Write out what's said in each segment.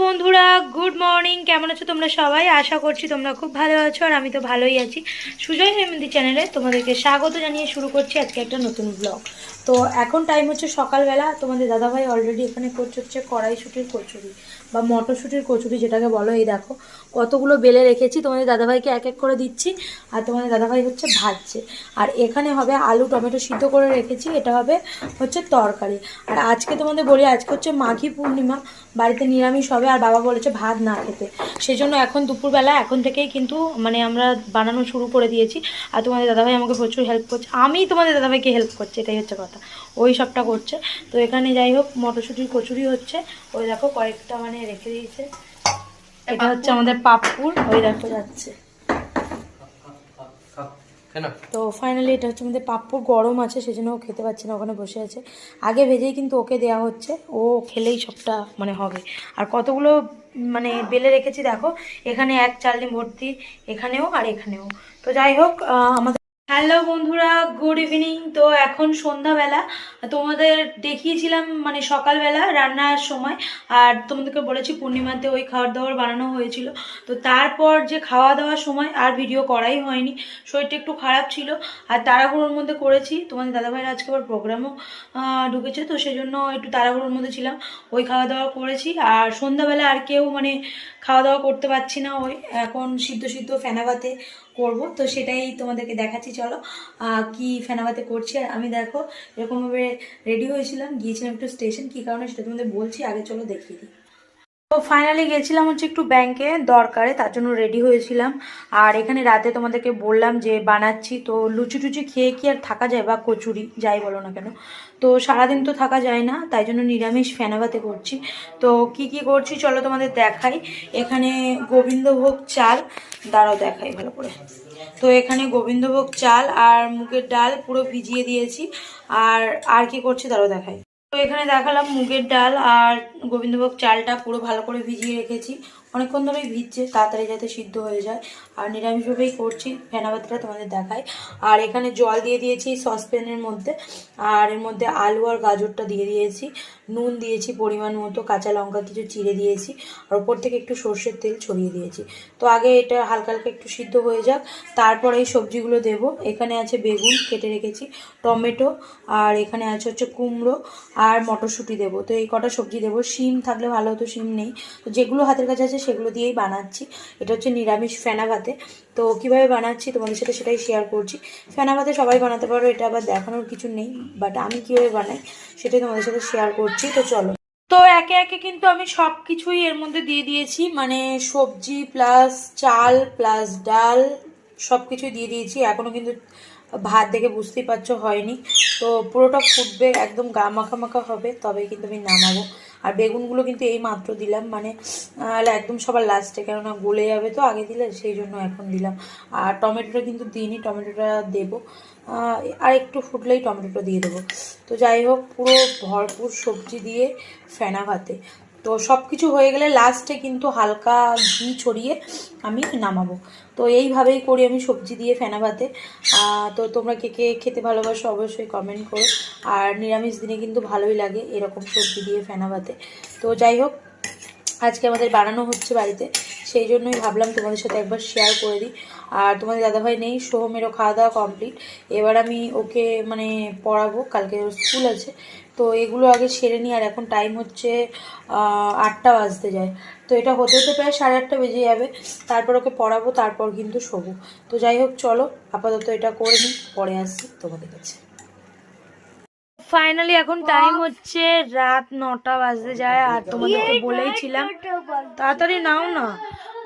বন্ধুরা, good morning. কেমন আছো তোমরা সবাই? আশা করছি তোমরা খুব ভালো আছো আর আমি তো ভালোই আছি। সুজয় হেমন্তি চ্যানেলে তোমাদেরকে স্বাগত জানিয়ে শুরু করছি আজকে একটা নতুন ব্লগ তো এখন টাইম হচ্ছে সকালবেলা। তোমাদের দাদাভাই অলরেডি এখানে করছে হচ্ছে কড়াইশুটির কচুরি বা মটরশুটির কচুরি যেটাকে বলো, এই দেখো, কতগুলো বেলে রেখেছি। তোমাদের দাদাভাইকে এক এক করে দিচ্ছি আর তোমাদের দাদাভাই হচ্ছে ভাজছে। আর এখানে হবে আলু টমেটো সিদ্ধ করে রেখেছি। এটা হবে হচ্ছে তরকারি। আর আজকে তোমাদের বলি, আজকে হচ্ছে মাঘী পূর্ণিমা। বাড়িতে নিরামিষ আর বাবা বলেছে ভাত না খেতে। সেই জন্য এখন দুপুরবেলা এখন থেকেই কিন্তু মানে আমরা বানানো শুরু করে দিয়েছি। আর তোমাদের দাদাভাই আমাকে প্রচুর হেল্প করছে। আমি তোমাদের দাদাভাইকে হেল্প করছি এটাই হচ্ছে কথা। ওই সবটা করছে। তো এখানে যাই হোক মটরশুঁটির কচুরি হচ্ছে। ওই দেখো কয়েকটা মানে রেখে দিয়েছে। এটা হচ্ছে আমাদের পাপ্পুর ওই দেখো যাচ্ছে। তো ফাইনালি এটা হচ্ছে আমাদের পাপ্পুর গরম আছে, সেজন্য ও খেতে পাচ্ছে না, ওখানে বসে আছে। আগে ভেজেই কিন্তু ওকে দেওয়া হচ্ছে, ও খেলেই সবটা মানে হবে। আর কতগুলো মানে বেলে রেখেছি দেখো, এখানে এক চালনি ভর্তি, এখানেও আর এখানেও। তো যাই হোক আমাদের হ্যালো বন্ধুরা গুড ইভিনিং তো এখন সন্ধ্যাবেলা। তোমাদের দেখিয়েছিলাম মানে সকালবেলা রান্নার সময়। আর তোমাদেরকে বলেছি, পূর্ণিমাতে ওই খাবার দাবার বানানো হয়েছিল। তো তারপর যে খাওয়া দাওয়ার সময় আর ভিডিও করাই হয়নি। শরীরটা একটু খারাপ ছিল। আর তাড়াহুড়োর মধ্যে করেছি। তোমাদের দাদাভাইয়ের আজকে আবার প্রোগ্রামও ঢুকেছে। তো সেই জন্য একটু তাড়াহুড়োর মধ্যে ছিলাম। ওই খাওয়া দাওয়া করেছি। আর সন্ধ্যাবেলা আর কেউ মানে খাওয়া দাওয়া করতে পারছি না। ওই এখন সিদ্ধ সিদ্ধ ফেনাবাতে করব। তো সেটাই তোমাদেরকে দেখাচ্ছি, চলো। কি ফেনাবাতে করছি, আর আমি দেখো, এরকমভাবে রেডি হয়েছিলাম। গিয়েছিলাম একটু স্টেশন কী কারণে সেটা তোমাদের বলছি, আগে চলো দেখিয়ে দিই। তো ফাইনালি গেছিলাম হচ্ছে একটু ব্যাংকে দরকারে, তার জন্য রেডি হয়েছিলাম। আর এখানে রাতে তোমাদেরকে বললাম যে বানাচ্ছি, তো লুচি টুচি খেয়ে কি আর থাকা যায় বা কচুরি, যাই বলো না কেন। তো সারাদিন তো থাকা যায় না, তাই জন্য নিরামিষ ফেনাবাতে করছি। তো কি কি করছি চলো তোমাদের দেখাই। এখানে গোবিন্দভোগ চাল, দাঁড়াও দেখাই ভালো করে। তো এখানে গোবিন্দভোগ চাল আর মুগের ডাল পুরো ভিজিয়ে দিয়েছি। আর আর কি করছি দাঁড়াও দেখাই। তো এখানে দেখালাম মুগের ডাল আর গোবিন্দভোগ চালটা পুরো ভালো করে ভিজিয়ে রেখেছি। অনেকক্ষণ ধরেই ভিজছে, তাড়াতাড়ি যাতে সিদ্ধ হয়ে যায়। আর নিরামিষভাবেই করছি ফেনাবাতিটা তোমাদের দেখায় আর এখানে জল দিয়ে দিয়েছি সসপ্যানের মধ্যে। আর এর মধ্যে আলু আর গাজরটা দিয়ে দিয়েছি। নুন দিয়েছি পরিমাণ মতো, কাঁচা লঙ্কা, কিছু চিড়ে দিয়েছি। আর ওপর থেকে একটু সর্ষের তেল ছড়িয়ে দিয়েছি। তো আগে এটা হালকা হালকা একটু সিদ্ধ হয়ে যাক। তারপর এই সবজিগুলো দেব। এখানে আছে বেগুন, কেটে রেখেছি, টমেটো, আর এখানে আছে হচ্ছে কুমড়ো আর মটরশুঁটি দেবো। তো এই কটা সবজি দেবো। শিম থাকলে ভালো হতো, শিম নেই। তো যেগুলো হাতের কাছে আছে সেগুলো দিয়েই বানাচ্ছি। এটা হচ্ছে নিরামিষ ফেনা ভাতে তো কীভাবে বানাচ্ছি তোমাদের সাথে সেটাই শেয়ার করছি। ফেনা ভাতে সবাই বানাতে পারো, এটা আবার দেখানোর কিছু নেই বাট আমি কীভাবে বানাই সেটাই তোমাদের সাথে শেয়ার করছি। তো চলো। তো একে একে কিন্তু আমি সব কিছুই এর মধ্যে দিয়ে দিয়েছি মানে সবজি প্লাস চাল প্লাস ডাল সব কিছুই দিয়ে দিয়েছি। এখনও কিন্তু ভাত দেখে বুঝতেই পারছ হয়নি। তো পুরোটা ফুটবে, একদম গা মাখা মাখা হবে তবে কিন্তু আমি নামাবো। আর বেগুনগুলো কিন্তু এই মাত্র দিলাম মানে একদম সবার লাস্টে কেননা গলে যাবে তো আগে দিলে, সেই জন্য এখন দিলাম। আর টমেটোটা কিন্তু দিইনি, টমেটোটা দেবো। আর একটু ফুটলেই টমেটোটা দিয়ে দেবো। তো যাই হোক, পুরো ভরপুর সবজি দিয়ে ফেনা ভাতে। তো সব কিছু হয়ে গেলে লাস্টে কিন্তু হালকা ঘি ছড়িয়ে আমি নামাবো। তো এইভাবেই করি আমি সবজি দিয়ে ফেনা ভাতে। তো তোমরা কে কে খেতে ভালোবাসো অবশ্যই কমেন্ট করো। আর নিরামিষ দিনে কিন্তু ভালোই লাগে এরকম সবজি দিয়ে ফেনা ভাতে। তো যাই হোক, আজকে আমাদের বানানো হচ্ছে বাড়িতে। সেই জন্যই ভাবলাম তোমাদের সাথে একবার শেয়ার করে দিই। আর তোমাদের দাদাভাই নেই সোহমেরও খাওয়া দাওয়া কমপ্লিট এবার আমি ওকে মানে পড়াবো কালকে ওর স্কুল আছে। তো এগুলো আগে সেরে নিই আর এখন টাইম হচ্ছে আটটা বাজতে যায়। তো এটা হতে হতে প্রায় সাড়ে আটটা বেজে যাবে। তারপর ওকে পড়াবো তারপর কিন্তু শোবো। তো যাই হোক চলো আপাতত এটা করে নিই পরে আসছি তোমাদের কাছে। ফাইনালি এখন টাইম হচ্ছে রাত নটা বাজতে যায় আর তোমাদেরকে বলেইছিলাম তাড়াতাড়ি নাও না।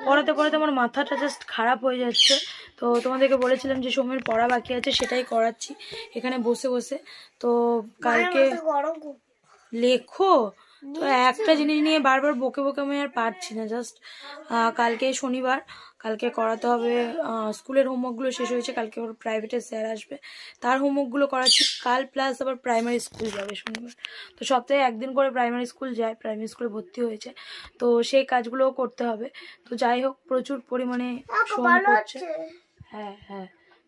পড়াতে পড়াতে আমার মাথাটা জাস্ট খারাপ হয়ে যাচ্ছে। তো তোমাদেরকে বলেছিলাম যে সময়ের পড়া বাকি আছে সেটাই করাচ্ছি এখানে বসে বসে। তো কালকে লেখো তো একটা জিনিস নিয়ে বারবার বকে বকে আমি আর পারছি না জাস্ট কালকে শনিবার কালকে করাতে হবে স্কুলের হোমওয়ার্কগুলো শেষ হয়েছে কালকে ওর প্রাইভেটের স্যার আসবে। তার হোমওয়ার্কগুলো করাচ্ছি কাল প্লাস আবার প্রাইমারি স্কুল যাবে শনিবার। তো সপ্তাহে একদিন করে প্রাইমারি স্কুল যায় প্রাইমারি স্কুলে ভর্তি হয়েছে। তো সেই কাজগুলোও করতে হবে। তো যাই হোক প্রচুর পরিমাণে শ্রম করছে। হ্যাঁ হ্যাঁ।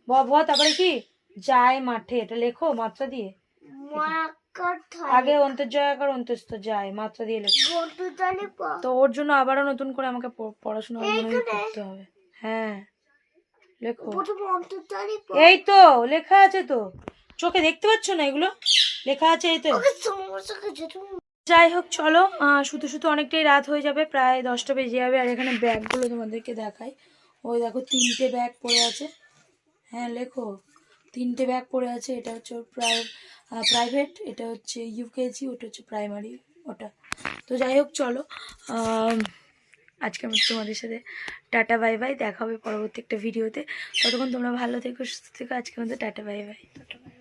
ব ব তারপরে কি? যায় মাঠে এটা লেখো মাত্রা দিয়ে। আগে অন্তর্জয়াকার অন্তস্থ? যায় মাত্রা দিয়ে লেখো। তো ওর জন্য আবারও নতুন করে আমাকে পড়াশোনা করতে হবে। হ্যাঁ লেখো। এই তো লেখা আছে তো। চোখে দেখতে পাচ্ছ না এগুলো? লেখা আছে এই তো। যাই হোক চলো শুতে শুতে অনেকটাই রাত হয়ে যাবে প্রায় দশটা বেজে যাবে আর এখানে ব্যাগগুলো তোমাদেরকে দেখাই। ওই দেখো তিনটে ব্যাগ পড়ে আছে। হ্যাঁ লেখো। তিনটে ব্যাগ পড়ে আছে, এটা হচ্ছে প্রায় প্রাইভেট এটা হচ্ছে ইউকেজি ওটা হচ্ছে প্রাইমারি ওটা। তো যাই হোক, চলো আজকে আমি তোমাদের সাথে টাটা বাই বাই দেখা হবে পরবর্তী একটা ভিডিওতে ততক্ষণ তোমরা ভালো থেকো, সুস্থ থেকো আজকে আমাদের tata bye bye tata bye